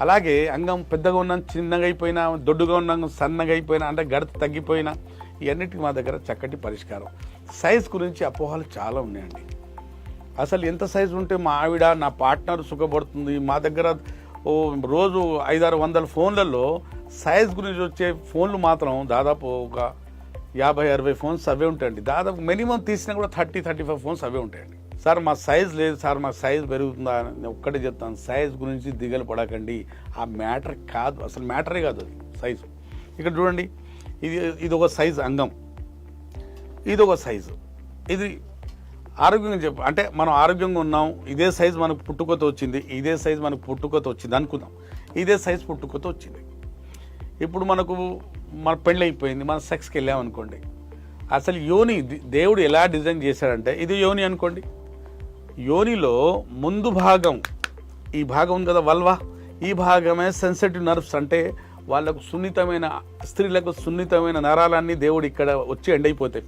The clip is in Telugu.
అలాగే అంగం పెద్దగా ఉన్న చిన్నగా అయిపోయినా దొడ్డుగా ఉన్న సన్నగా అయిపోయినా అంటే గడత తగ్గిపోయినా ఇవన్నిటికి మా దగ్గర చక్కటి పరిష్కారం. సైజ్ గురించి అపోహలు చాలా ఉన్నాయండి. అసలు ఎంత సైజు ఉంటే మా ఆవిడ నా పార్ట్నర్ సుఖపడుతుంది. మా దగ్గర ఓ రోజు ఐదారు వందల ఫోన్లలో సైజ్ గురించి వచ్చే ఫోన్లు మాత్రం దాదాపు ఒక యాభై అరవై ఫోన్స్ అవే ఉంటాయండి. దాదాపు మినిమం తీసినా కూడా థర్టీ థర్టీ ఫైవ్ ఫోన్స్ అవే ఉంటాయండి. సార్ మా సైజ్ లేదు సార్ మా సైజ్ పెరుగుతుందా? అని నేను ఒక్కటే చెప్తాను. సైజ్ గురించి దిగలు పడకండి. ఆ మ్యాటర్ కాదు అసలు మ్యాటరే కాదు అది సైజు. ఇక్కడ చూడండి ఇది ఇది ఒక సైజ్ అంగం. ఇది ఒక సైజు. ఇది ఆరోగ్యంగా చెప్ప అంటే మనం ఆరోగ్యంగా ఉన్నాం ఇదే సైజ్ మనకు పుట్టుకతో వచ్చింది ఇదే సైజ్ మనకు పుట్టుకతో వచ్చింది అనుకుందాం. ఇదే సైజ్ పుట్టుకతో వచ్చింది. ఇప్పుడు మనకు మన పెళ్ళి అయిపోయింది మన సెక్స్కి వెళ్ళామనుకోండి అసలు యోని దేవుడు ఎలా డిజైన్ చేశాడంటే ఇది యోని అనుకోండి. యోనిలో ముందు భాగం ఈ భాగం ఉంది కదా వల్వా ఈ భాగమే సెన్సిటివ్ నర్వ్స్ అంటే వాళ్ళకు సున్నితమైన స్త్రీలకు సున్నితమైన నరాలన్నీ దేవుడు ఇక్కడ వచ్చి ఎండైపోతాయి.